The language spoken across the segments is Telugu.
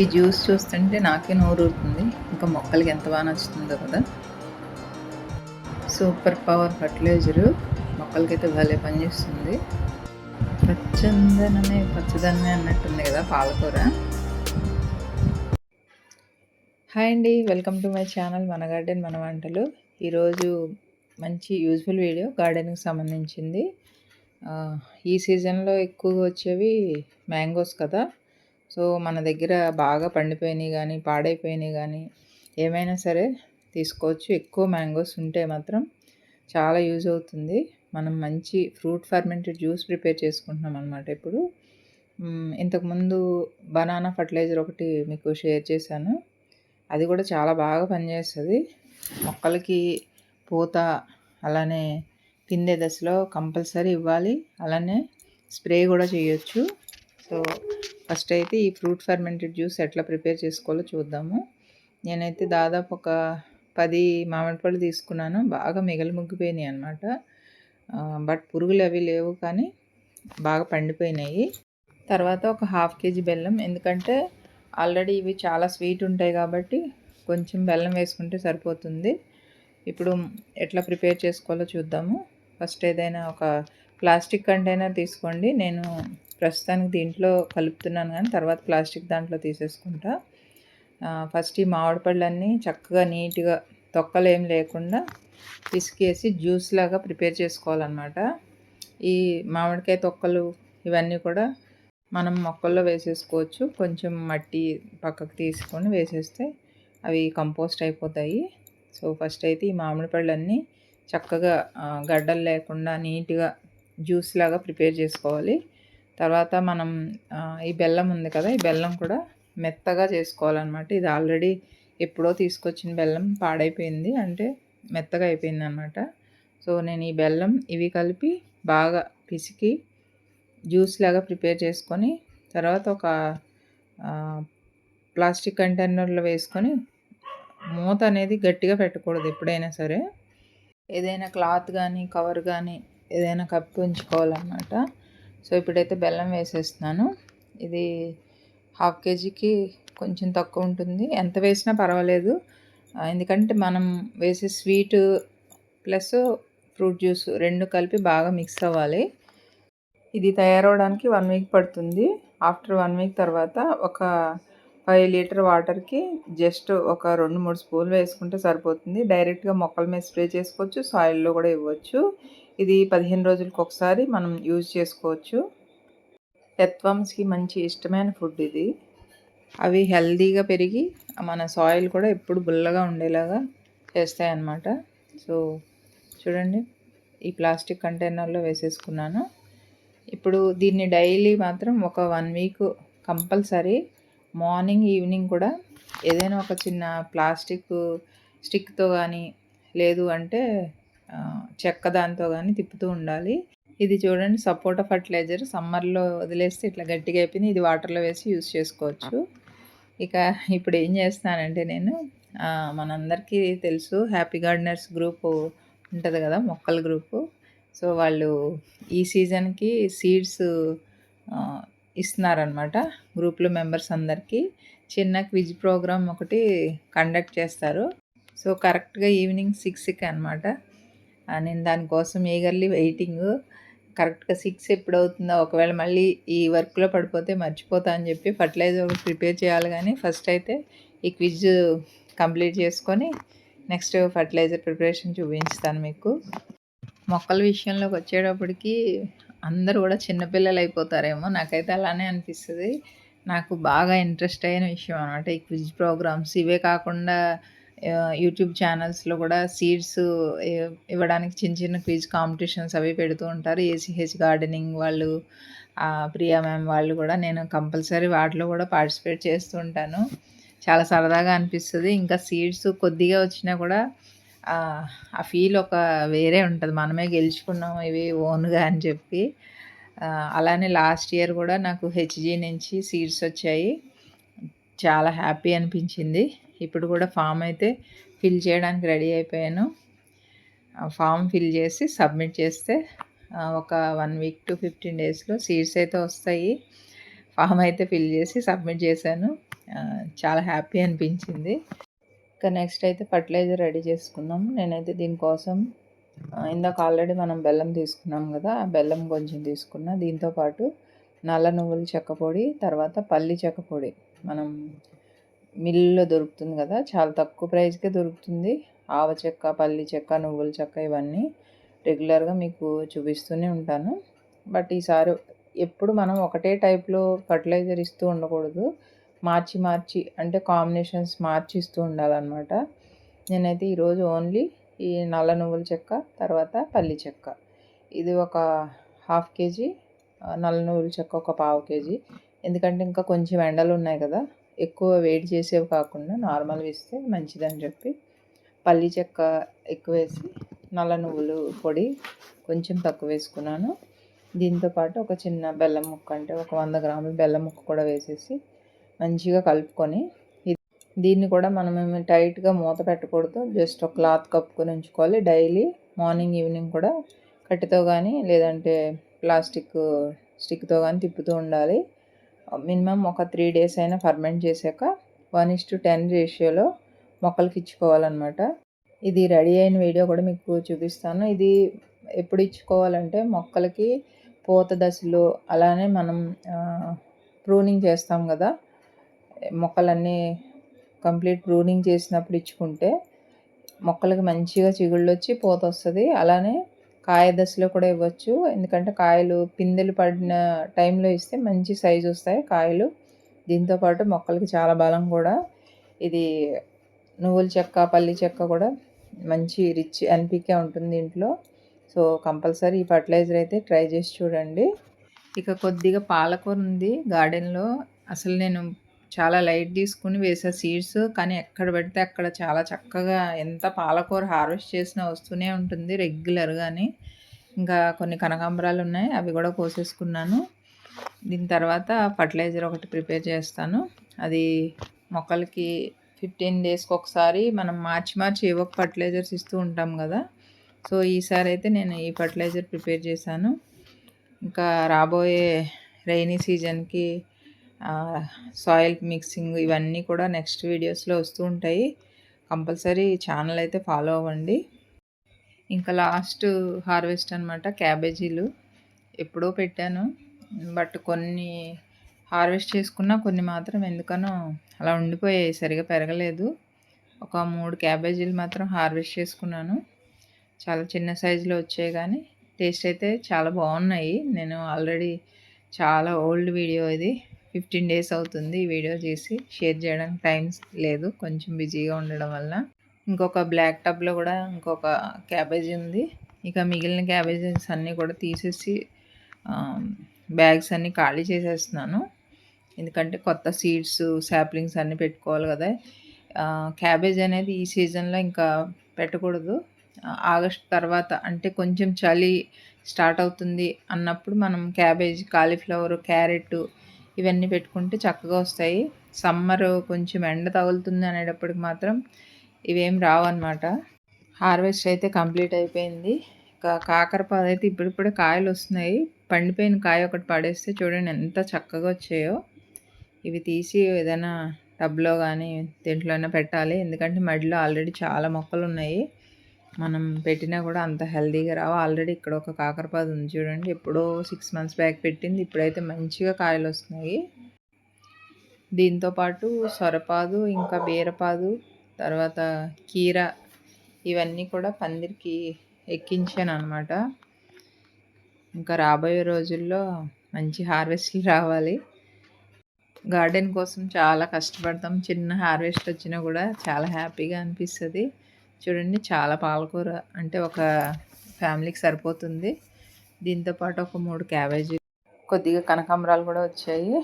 ఈ జ్యూస్ చూస్తుంటే నాకే నోరూరుతుంది. ఇంకా మొక్కలకి ఎంత బాగా నచ్చుతుందో కదా. Super power fertiliser. మొక్కలకైతే భలే పనిచేస్తుంది పచ్చందనమే పచ్చదనమే అన్నట్టుంది కదా పాలకూర. హాయ్ అండి వెల్కమ్ టు మై ఛానల్ మన గార్డెన్ మన వంటలు. ఈరోజు మంచి యూజ్ఫుల్ వీడియో గార్డెన్కి సంబంధించింది. ఈ సీజన్లో ఎక్కువగా వచ్చేవి మ్యాంగోస్ కదా. సో మన దగ్గర బాగా పండిపోయినాయి కానీ పాడైపోయినాయి కానీ ఏమైనా సరే తీసుకోవచ్చు. ఎక్కువ మ్యాంగోస్ ఉంటే మాత్రం చాలా యూజ్ అవుతుంది. మనం మంచి ఫ్రూట్ ఫర్మెంటెడ్ జ్యూస్ ప్రిపేర్ చేసుకుంటున్నాం అనమాట ఇప్పుడు. ఇంతకుముందు బనానా ఫర్టిలైజర్ ఒకటి మీకు షేర్ చేశాను. అది కూడా చాలా బాగా పనిచేస్తుంది. మొక్కలకి పూత అలానే పిందే దశలో కంపల్సరీ ఇవ్వాలి. అలానే స్ప్రే కూడా చేయొచ్చు. సో ఫస్ట్ అయితే ఈ ఫ్రూట్ ఫర్మెంటెడ్ జ్యూస్ ఎట్లా ప్రిపేర్ చేసుకోవాలో చూద్దాము. నేనైతే దాదాపు ఒక పది మామిడి పళ్ళు తీసుకున్నాను. బాగా మిగలు ముగ్గిపోయినాయి అనమాట బట్ పురుగులు అవి లేవు కానీ బాగా పండిపోయినాయి. తర్వాత ఒక హాఫ్ కేజీ బెల్లం. ఎందుకంటే ఆల్రెడీ ఇవి చాలా స్వీట్ ఉంటాయి కాబట్టి కొంచెం బెల్లం వేసుకుంటే సరిపోతుంది. ఇప్పుడు ఎట్లా ప్రిపేర్ చేసుకోవాలో చూద్దాము. ఫస్ట్ ఏదైనా ఒక ప్లాస్టిక్ కంటైనర్ తీసుకోండి. నేను ప్రస్తుతానికి దీంట్లో కలుపుతున్నాను కానీ తర్వాత ప్లాస్టిక్ దాంట్లో తీసేసుకుంటా. ఫస్ట్ ఈ మామిడి పళ్ళన్నీ చక్కగా నీట్గా తొక్కలు ఏం లేకుండా పిసికేసి జ్యూస్ లాగా ప్రిపేర్ చేసుకోవాలన్నమాట. ఈ మామిడికాయ తొక్కలు ఇవన్నీ కూడా మనం మొక్కల్లో వేసేసుకోవచ్చు. కొంచెం మట్టి పక్కకు తీసుకొని వేసేస్తే అవి కంపోస్ట్ అయిపోతాయి. సో ఫస్ట్ అయితే ఈ మామిడి పళ్ళన్నీ చక్కగా గడ్డలు లేకుండా నీట్గా జ్యూస్ లాగా ప్రిపేర్ చేసుకోవాలి. తర్వాత మనం ఈ బెల్లం ఉంది కదా ఈ బెల్లం కూడా మెత్తగా చేసుకోవాలన్నమాట. ఇది ఆల్రెడీ ఎప్పుడో తీసుకొచ్చిన బెల్లం పాడైపోయింది అంటే మెత్తగా అయిపోయింది అనమాట సో నేను ఈ బెల్లం ఇవి కలిపి బాగా పిసికి జ్యూస్ లాగా ప్రిపేర్ చేసుకొని తర్వాత ఒక ప్లాస్టిక్ కంటైనర్లో వేసుకొని మూత అనేది గట్టిగా పెట్టకూడదు ఎప్పుడైనా సరే. ఏదైనా క్లాత్ కానీ కవర్ కానీ ఏదైనా కప్పి ఉంచుకోవాలన్నమాట. సో ఇప్పుడైతే బెల్లం వేసేస్తున్నాను. ఇది హాఫ్ కేజీకి కొంచెం తక్కువ ఉంటుంది. ఎంత వేసినా పర్వాలేదు. ఎందుకంటే మనం వేసే స్వీట్ ప్లస్ ఫ్రూట్ జ్యూస్ రెండు కలిపి బాగా మిక్స్ అవ్వాలి. ఇది తయారవడానికి వన్ వీక్ పడుతుంది. ఆఫ్టర్ వన్ వీక్ తర్వాత ఒక ఫైవ్ లీటర్ వాటర్కి జస్ట్ ఒక రెండు మూడు స్పూన్లు వేసుకుంటే సరిపోతుంది. డైరెక్ట్గా మొక్కల మీద స్ప్రే చేసుకోవచ్చు. సాయిల్లో కూడా ఇవ్వచ్చు. ఇది పదిహేను రోజులకు ఒకసారి మనం యూజ్ చేసుకోవచ్చు. ఎత్వమ్స్కి మంచి ఇష్టమైన ఫుడ్ ఇది. అవి హెల్దీగా పెరిగి మన సాయిల్ కూడా ఎప్పుడు బుల్లగా ఉండేలాగా చేస్తాయన్నమాట. సో చూడండి ఈ ప్లాస్టిక్ కంటైనర్లో వేసేసుకున్నాను. ఇప్పుడు దీన్ని డైలీ మాత్రం ఒక one week compulsory morning evening కూడా ఏదైనా ఒక చిన్న ప్లాస్టిక్ స్టిక్తో కానీ లేదు అంటే చెక్క దాంతో కానీ తిప్పుతూ ఉండాలి. ఇది చూడండి సపోటా ఫర్టిలైజర్ సమ్మర్లో వదిలేస్తే ఇట్లా గట్టిగా అయిపోయింది. ఇది వాటర్లో వేసి యూస్ చేసుకోవచ్చు. ఇక ఇప్పుడు ఏం చేస్తానంటే నేను మనందరికీ తెలుసు హ్యాపీ గార్డెనర్స్ గ్రూప్ ఉంటుంది కదా మొక్కల గ్రూపు. సో వాళ్ళు ఈ సీజన్కి సీడ్స్ ఇస్తున్నారనమాట గ్రూప్లో మెంబర్స్ అందరికీ. చిన్న క్విజ్ ప్రోగ్రామ్ ఒకటి కండక్ట్ చేస్తారు. సో కరెక్ట్గా ఈవినింగ్ సిక్స్కి అనమాట నేను దానికోసం ఈగర్లీ వెయిటింగ్ కరెక్ట్గా సిక్స్ ఎప్పుడు అవుతుందో ఒకవేళ మళ్ళీ ఈ వర్క్లో పడిపోతే మర్చిపోతా అని చెప్పి ఫర్టిలైజర్ ప్రిపేర్ చేయాలి కానీ ఫస్ట్ అయితే ఈ క్విజ్ కంప్లీట్ చేసుకొని నెక్స్ట్ ఫర్టిలైజర్ ప్రిపరేషన్ చూపించుతాను మీకు. మొక్కల విషయంలోకి వచ్చేటప్పటికి అందరూ కూడా చిన్నపిల్లలు అయిపోతారేమో. నాకైతే అలానే అనిపిస్తుంది. నాకు బాగా ఇంట్రెస్ట్ అయిన విషయం అనమాట ఈ క్విజ్ ప్రోగ్రామ్స్ ఇవే కాకుండా యూట్యూబ్ ఛానల్స్లో కూడా సీడ్స్ ఇవ్వడానికి చిన్న చిన్న క్విజ్ కాంపిటీషన్స్ అవి పెడుతూ ఉంటారు. ఏసీహెచ్ గార్డెనింగ్ వాళ్ళు ప్రియా మ్యామ్ వాళ్ళు కూడా నేను కంపల్సరీ వాటిలో కూడా పార్టిసిపేట్ చేస్తూ ఉంటాను. చాలా సరదాగా అనిపిస్తుంది. ఇంకా సీడ్స్ కొద్దిగా వచ్చినా కూడా ఆ, ఫీల్ ఒక వేరే ఉంటుంది. మనమే గెలుచుకున్నాం ఇవి ఓన్గా అని చెప్పి. అలానే లాస్ట్ ఇయర్ కూడా నాకు హెచ్జీ నుంచి సీడ్స్ వచ్చాయి. చాలా హ్యాపీ అనిపించింది. ఇప్పుడు కూడా ఫామ్ అయితే ఫిల్ చేయడానికి రెడీ అయిపోయాను. ఫామ్ ఫిల్ చేసి సబ్మిట్ చేస్తే ఒక వన్ వీక్ టు ఫిఫ్టీన్ డేస్లో సీడ్స్ అయితే వస్తాయి. ఫామ్ అయితే ఫిల్ చేసి సబ్మిట్ చేశాను. చాలా హ్యాపీ అనిపించింది. ఇంకా నెక్స్ట్ అయితే ఫర్టిలైజర్ రెడీ చేసుకుందాం. నేనైతే దీనికోసం ఇందాక ఆల్రెడీ మనం బెల్లం తీసుకున్నాం కదా ఆ బెల్లం కొంచెం తీసుకున్నా. దీంతోపాటు నల్ల నువ్వుల చెక్క పొడి తర్వాత పల్లి చెక్క పొడి. మనం మిల్లులో దొరుకుతుంది కదా చాలా తక్కువ ప్రైస్కే దొరుకుతుంది. ఆవ చెక్క పల్లి చెక్క నువ్వుల చెక్క ఇవన్నీ రెగ్యులర్గా మీకు చూపిస్తూనే ఉంటాను. బట్ ఈసారి ఎప్పుడు మనం ఒకటే టైప్లో ఫర్టిలైజర్ ఇస్తూ ఉండకూడదు. మార్చి మార్చి అంటే కాంబినేషన్స్ మార్చి ఇస్తూ ఉండాలన్నమాట. నేనైతే ఈరోజు ఓన్లీ ఈ నల్ల నువ్వుల చెక్క తర్వాత పల్లి చెక్క. ఇది ఒక హాఫ్ కేజీ నల్ల నువ్వుల చెక్క ఒక పావు కేజీ. ఎందుకంటే ఇంకా కొంచెం ఎండలు ఉన్నాయి కదా ఎక్కువ వేడి చేసేవి కాకుండా నార్మల్ ఇస్తే మంచిదని చెప్పి పల్లి చెక్క ఎక్కువ వేసి నల్ల నువ్వులు పొడి కొంచెం తక్కువ వేసుకున్నాను. దీంతోపాటు ఒక చిన్న బెల్లం ముక్క అంటే ఒక వంద గ్రాముల బెల్లం ముక్క కూడా వేసేసి మంచిగా కలుపుకొని ఇది- దీన్ని కూడా మనం టైట్గా మూత పెట్టకూడదు. జస్ట్ ఒక క్లాత్ కప్పుకొని ఉంచుకోవాలి. డైలీ మార్నింగ్ ఈవినింగ్ కూడా కట్టెతో కానీ లేదంటే ప్లాస్టిక్ స్టిక్తో కానీ తిప్పుతూ ఉండాలి. మినిమం ఒక త్రీ డేస్ అయినా ఫర్మెంట్ చేశాక వన్ ఇస్ టు టెన్ రేషియోలో మొక్కలకి ఇచ్చుకోవాలన్నమాట. ఇది రెడీ అయిన వీడియో కూడా మీకు చూపిస్తాను. ఇది ఎప్పుడు ఇచ్చుకోవాలంటే మొక్కలకి పూత దశలో అలానే మనం ప్రూనింగ్ చేస్తాం కదా. మొక్కలన్నీ కంప్లీట్ ప్రూనింగ్ చేసినప్పుడు ఇచ్చుకుంటే మొక్కలకి మంచిగా చిగుళ్ళు వచ్చి పూత వస్తుంది. అలానే కాయ దశలో కూడా ఇవ్వచ్చు. ఎందుకంటే కాయలు పిందెలు పడిన టైంలో ఇస్తే మంచి సైజు వస్తాయి కాయలు. దీంతోపాటు మొక్కలకి చాలా బలం కూడా. ఇది నువ్వుల చెక్క పల్లి చెక్క కూడా మంచి రిచ్ ఎన్పికే ఉంటుంది దీంట్లో సో కంపల్సరీ ఈ ఫర్టిలైజర్ అయితే ట్రై చేసి చూడండి. ఇక కొద్దిగా పాలకూర ఉంది గార్డెన్లో. అసలు నేను చాలా లైట్ తీసుకుని వేసే సీడ్స్ కానీ ఎక్కడ పెడితే అక్కడ చాలా చక్కగా ఎంత పాలకూర హార్వెస్ట్ చేసినా వస్తూనే ఉంటుంది రెగ్యులర్గాని. ఇంకా కొన్ని కనకాంబరాలు ఉన్నాయి అవి కూడా కోసేసుకున్నాను. దీని తర్వాత ఫర్టిలైజర్ ఒకటి ప్రిపేర్ చేస్తాను. అది మొక్కలకి ఫిఫ్టీన్ డేస్కి ఒకసారి మనం మార్చి మార్చి ఏవో ఒక ఫర్టిలైజర్స్ ఇస్తూ ఉంటాం కదా. సో ఈసారి అయితే నేను ఈ ఫర్టిలైజర్ ప్రిపేర్ చేశాను. ఇంకా రాబోయే రైనీ సీజన్కి సాయిల్ మిక్సింగ్ ఇవన్నీ కూడా నెక్స్ట్ వీడియోస్లో వస్తూ ఉంటాయి. కంపల్సరీ ఛానల్ అయితే ఫాలో అవ్వండి. ఇంకా లాస్ట్ హార్వెస్ట్ అనమాట క్యాబేజీలు. ఎప్పుడో పెట్టాను. బట్ కొన్ని హార్వెస్ట్ చేసుకున్నా కొన్ని మాత్రం ఎందుకనో అలా ఉండిపోయాయి సరిగా పెరగలేదు. ఒక మూడు క్యాబేజీలు మాత్రం హార్వెస్ట్ చేసుకున్నాను. చాలా చిన్న సైజులో వచ్చాయి కానీ టేస్ట్ అయితే చాలా బాగున్నాయి. నేను ఆల్రెడీ చాలా ఓల్డ్ వీడియో ఇది. ఫిఫ్టీన్ డేస్ అవుతుంది ఈ వీడియో చేసి. షేర్ చేయడానికి టైం లేదు. కొంచెం బిజీగా ఉండడం వల్ల ఇంకొక బ్లాక్ టబ్లో కూడా ఇంకొక క్యాబేజీ ఉంది. ఇక మిగిలిన క్యాబేజెస్ అన్నీ కూడా తీసేసి బ్యాగ్స్ అన్నీ ఖాళీ చేసేస్తున్నాను. ఎందుకంటే కొత్త సీడ్స్ శాప్లింగ్స్ అన్నీ పెట్టుకోవాలి కదా. క్యాబేజ్ అనేది ఈ సీజన్లో ఇంకా పెట్టకూడదు. ఆగస్ట్ తర్వాత అంటే కొంచెం చలి స్టార్ట్ అవుతుంది అన్నప్పుడు మనం క్యాబేజ్ కాలీఫ్లవర్ క్యారెట్ ఇవన్నీ పెట్టుకుంటే చక్కగా వస్తాయి. సమ్మర్ కొంచెం ఎండ తగులుతుంది అనేటప్పటికి మాత్రం ఇవేం రావన్నమాట. హార్వెస్ట్ అయితే కంప్లీట్ అయిపోయింది. ఇంకా కాకరపాదు అయితే ఇప్పుడిప్పుడే కాయలు వస్తున్నాయి. పండిపోయిన కాయ ఒకటి పడేస్తే చూడండి ఎంత చక్కగా వచ్చాయో. ఇవి తీసి ఏదైనా టబ్లో కానీ దేంట్లో అయినా పెట్టాలి. ఎందుకంటే మడిలో ఆల్రెడీ చాలా మొక్కలు ఉన్నాయి. మనం పెట్టినా కూడా అంత హెల్దీగా రావు. ఆల్రెడీ ఇక్కడ ఒక కాకరపాదు ఉంది చూడండి. ఎప్పుడో సిక్స్ మంత్స్ బ్యాక్ పెట్టింది. ఇప్పుడైతే మంచిగా కాయలు వస్తున్నాయి. దీంతోపాటు సొరపాదు ఇంకా బీరపాదు తర్వాత కీర ఇవన్నీ కూడా పందిరికి ఎక్కించాను అనమాట ఇంకా రాబోయే రోజుల్లో మంచి హార్వెస్ట్లు రావాలి. గార్డెన్ కోసం చాలా కష్టపడతాం. చిన్న హార్వెస్ట్ వచ్చినా కూడా చాలా హ్యాపీగా అనిపిస్తుంది. చూడండి చాలా పాలకూర అంటే ఒక ఫ్యామిలీకి సరిపోతుంది. దీంతోపాటు ఒక మూడు క్యాబేజీ కొద్దిగా కనకాంబరాలు కూడా వచ్చాయి.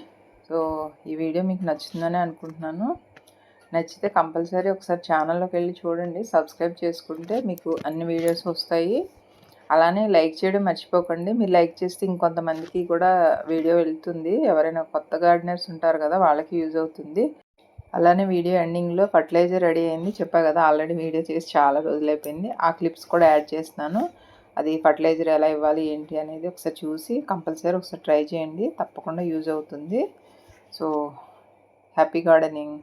సో ఈ వీడియో మీకు నచ్చుతుందని అనుకుంటున్నాను. నచ్చితే కంపల్సరీ ఒకసారి ఛానల్లోకి వెళ్ళి చూడండి. సబ్స్క్రైబ్ చేసుకుంటే మీకు అన్ని వీడియోస్ వస్తాయి. అలానే లైక్ చేయడం మర్చిపోకండి. మీరు లైక్ చేస్తే ఇంకొంతమందికి కూడా వీడియో వెళ్తుంది. ఎవరైనా కొత్త గార్డెనర్స్ ఉంటారు కదా వాళ్ళకి యూజ్ అవుతుంది. అలానే వీడియో ఎండింగ్లో ఫర్టిలైజర్ రెడీ అయింది. చెప్పా కదా ఆల్రెడీ వీడియో చేసి చాలా రోజులు అయిపోయింది. ఆ క్లిప్స్ కూడా యాడ్ చేస్తున్నాను. అది ఫర్టిలైజర్ ఎలా ఇవ్వాలి ఏంటి అనేది ఒకసారి చూసి కంపల్సరీ ఒకసారి ట్రై చేయండి. తప్పకుండా యూజ్ అవుతుంది. So happy gardening.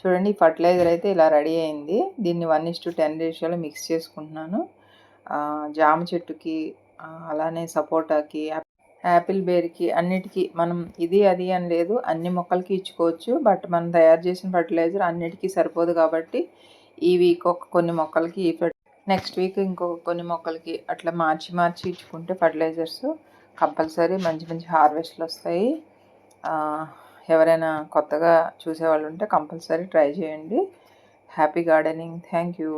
చూడండి ఈ ఫర్టిలైజర్ అయితే ఇలా రెడీ అయింది. దీన్ని వన్ ఇస్ టు టెన్ రేషియోలో మిక్స్ చేసుకుంటున్నాను. జామ చెట్టుకి అలానే సపోటాకి యాపిల్ బేర్కి అన్నిటికీ మనం ఇది అది అని లేదు అన్ని మొక్కలకి ఇచ్చుకోవచ్చు. బట్ మనం తయారు చేసిన ఫర్టిలైజర్ అన్నిటికీ సరిపోదు కాబట్టి ఈ వీక్ ఒక కొన్ని మొక్కలకి ఈ నెక్స్ట్ వీక్ ఇంకొక కొన్ని మొక్కలకి అట్లా మార్చి మార్చి ఇచ్చుకుంటే ఫర్టిలైజర్స్ కంపల్సరీ మంచి మంచి హార్వెస్ట్లు వస్తాయి. ఎవరైనా కొత్తగా చూసేవాళ్ళు ఉంటే కంపల్సరీ ట్రై చేయండి. Happy gardening. Thank you.